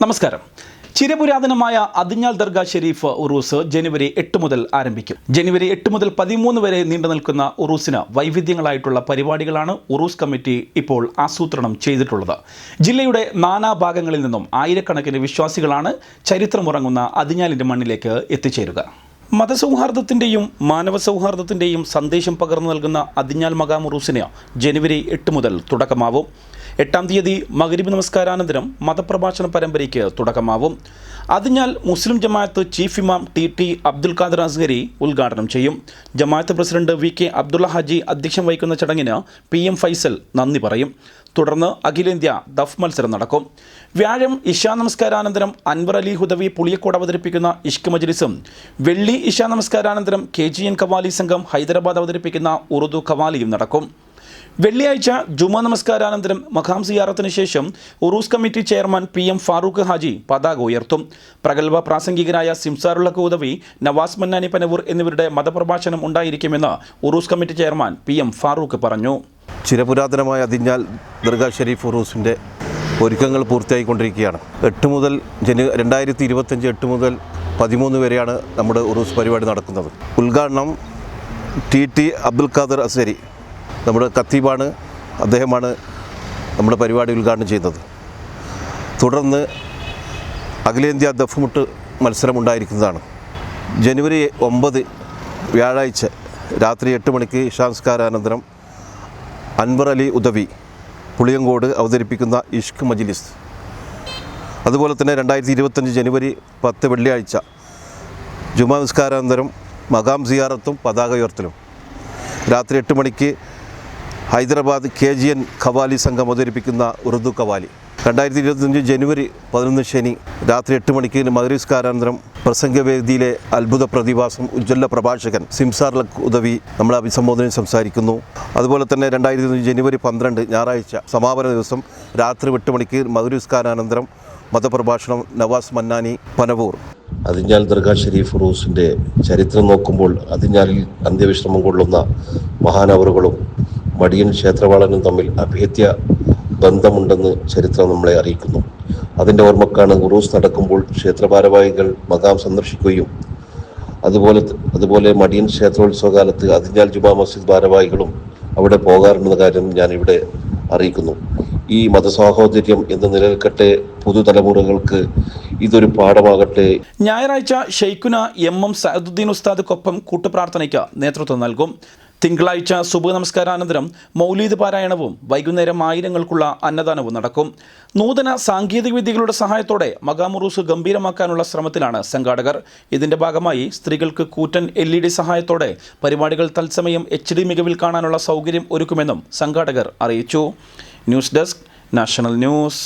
നമസ്കാരം. ചിരപുരാതനമായ അതിഞ്ഞാൽ ദർഗ ഷെരീഫ് ഉറൂസ് ജനുവരി എട്ട് മുതൽ ആരംഭിക്കും. ജനുവരി എട്ട് മുതൽ പതിമൂന്ന് വരെ നീണ്ടു നിൽക്കുന്ന ഉറൂസിന് വൈവിധ്യങ്ങളായിട്ടുള്ള പരിപാടികളാണ് ഉറൂസ് കമ്മിറ്റി ഇപ്പോൾ ആസൂത്രണം ചെയ്തിട്ടുള്ളത്. ജില്ലയുടെ നാനാഭാഗങ്ങളിൽ നിന്നും ആയിരക്കണക്കിന് വിശ്വാസികളാണ് ചരിത്രമുറങ്ങുന്ന അതിഞ്ഞാലിന്റെ മണ്ണിലേക്ക് എത്തിച്ചേരുക. മതസൗഹാർദ്ദത്തിന്റെയും മാനവ സൗഹാർദ്ദത്തിന്റെയും സന്ദേശം പകർന്നു നൽകുന്ന അതിഞ്ഞാൽ മകാം ഉറൂസിന് ജനുവരി എട്ട് മുതൽ തുടക്കമാവും. എട്ടാം തീയതി മകരീബ് നമസ്കാരാനന്തരം മതപ്രഭാഷണ പരമ്പരയ്ക്ക് തുടക്കമാവും. അതിഞ്ഞാൽ മുസ്ലിം ജമാഅത്ത് ചീഫ് ഇമാം ടി ടി അബ്ദുൽ ഖാദർ അസ്ഗരി ഉദ്ഘാടനം ചെയ്യും. ജമാഅത്ത് president V K Abdulla Haji അധ്യക്ഷം വഹിക്കുന്ന ചടങ്ങിന് പി എം ഫൈസൽ നന്ദി പറയും. തുടർന്ന് അഖിലേന്ത്യ ദഫ് മത്സരം നടക്കും. വ്യാഴം ഇഷാ നമസ്കാരാനന്തരം അൻവർ അലി ഹുദവി പുളിയക്കോട് അവതരിപ്പിക്കുന്ന ഇഷ്ക് മജ്ലിസും വെള്ളി ഇഷാ നമസ്കാരാനന്തരം കെ ജി എൻ കവാലി സംഘം ഹൈദരാബാദ് അവതരിപ്പിക്കുന്ന ഉറുദു കവാലിയും നടക്കും. വെള്ളിയാഴ്ച ജുമാ നമസ്കാരാനന്തരം മഖാം സിയാറത്തിന് ശേഷം Urs committee chairman P M Farooq Haji പതാക ഉയർത്തും. പ്രഗത്ഭ പ്രാസംഗികനായ സിംസാറുള്ള കൂതവി നവാസ് മന്നാനി പനവൂർ എന്നിവരുടെ മതപ്രഭാഷണം ഉണ്ടായിരിക്കുമെന്ന് Urs committee chairman P M Farooq പറഞ്ഞു. ചിരപുരാതനമായ അതിഞ്ഞാൽ ദർഗാ ഷെരീഫ് ഉറൂസിന്റെ ഒരുക്കങ്ങൾ പൂർത്തിയായിക്കൊണ്ടിരിക്കുകയാണ്. എട്ട് മുതൽ ജനു രണ്ടായിരത്തി ഇരുപത്തഞ്ച് എട്ട് മുതൽ പതിമൂന്ന് വരെയാണ് നമ്മുടെ ഉറൂസ് പരിപാടി നടക്കുന്നത്. ഉദ്ഘാടനം ടി ടി അബ്ദുൽ ഖാദർ അസരി നമ്മുടെ കത്തീബാണ് അദ്ദേഹമാണ് നമ്മുടെ പരിപാടി ഉദ്ഘാടനം ചെയ്യുന്നത് തുടർന്ന് അഖിലേന്ത്യാ ദഫ്മുട്ട് മത്സരം ഉണ്ടായിരിക്കുന്നതാണ് ജനുവരി ഒമ്പത് വ്യാഴാഴ്ച രാത്രി എട്ട് മണിക്ക് ഇഷാംസ്കാരാനന്തരം അൻവർ അലി ഉദവി പുളിയങ്കോട് അവതരിപ്പിക്കുന്ന ഇഷ്ക് മജിലിസ്. അതുപോലെ തന്നെ രണ്ടായിരത്തി ഇരുപത്തഞ്ച് ജനുവരി പത്ത് വെള്ളിയാഴ്ച ജുമാ നിസ്കാരാനന്തരം മകാം സിയാറത്തും പതാക ഉയർത്തലും. രാത്രി എട്ട് മണിക്ക് Hyderabad K G N qawwali സംഘം അവതരിപ്പിക്കുന്ന ഉറുദു ഖവാലി. രണ്ടായിരത്തി ഇരുപത്തഞ്ച് ജനുവരി പതിനൊന്ന് ശനി രാത്രി എട്ട് മണിക്ക് മകരീസ്കാരാനന്തരം പ്രസംഗവേദിയിലെ അത്ഭുത പ്രതിഭാസം ഉജ്ജ്വല പ്രഭാഷകൻ സിംസാർ ലക് ഉദവി നമ്മളെ അഭിസംബോധന സംസാരിക്കുന്നു. അതുപോലെ തന്നെ രണ്ടായിരത്തി ഇരുപത്തഞ്ച് ജനുവരി പന്ത്രണ്ട് ഞായറാഴ്ച സമാപന ദിവസം രാത്രി എട്ട് മണിക്ക് മകരീസ്കാരാനന്തരം മതപ്രഭാഷണം നവാസ് മന്നാനി പനവൂർ. അതിഞ്ഞാൽ ദർഗാ ഷെരീഫ് റൂസിന്റെ ചരിത്രം നോക്കുമ്പോൾ അതിഞ്ഞാലിൽ അന്ത്യവിശ്രമം കൊള്ളുന്ന മഹാനവറുകളും മടിയൻ ക്ഷേത്രവാളനും തമ്മിൽ അഭേദ്യ ബന്ധമുണ്ടെന്ന് ചരിത്രം നമ്മളെ അറിയിക്കുന്നു. അതിന്റെ ഓർമ്മക്കാണ് ഉറൂസ് നടക്കുമ്പോൾ ക്ഷേത്രഭാരവാഹികൾ മകാം സന്ദർശിക്കുകയും അതുപോലെ അതുപോലെ മടിയൻ ക്ഷേത്രോത്സവ കാലത്ത് അതിഞ്ഞാൽ ജുമാ മസ്ജിദ് ഭാരവാഹികളും അവിടെ പോകാറുണ്ടെന്ന കാര്യം ഞാനിവിടെ അറിയിക്കുന്നു. ഈ മതസാഹോദര്യം എന്ന് നിലനിൽക്കട്ടെ പുതുതലമുറകൾക്ക് ഇതൊരു പാഠമാകട്ടെ. ഞായറാഴ്ച ഷെയ്ഖുന എം എം സഅദുദ്ദീൻ ഉസ്താദുക്കൊപ്പം കൂട്ടുപ്രാർത്ഥനയ്ക്ക് നേതൃത്വം നൽകും. തിങ്കളാഴ്ച സുബു നമസ്കാരാനന്തരം മൗലീദ് പാരായണവും വൈകുന്നേരം ആയിരങ്ങൾക്കുള്ള അന്നദാനവും നടക്കും. നൂതന സാങ്കേതിക വിദ്യകളുടെ സഹായത്തോടെ മകാമുറൂസ് ഗംഭീരമാക്കാനുള്ള ശ്രമത്തിലാണ് സംഘാടകർ. ഇതിന്റെ ഭാഗമായി സ്ത്രീകൾക്ക് കൂറ്റൻ എൽ ഇ ഡി സഹായത്തോടെ പരിപാടികൾ തത്സമയം എച്ച് ഡി മികവിൽ കാണാനുള്ള സൗകര്യം ഒരുക്കുമെന്നും സംഘാടകർ അറിയിച്ചു. News desk national news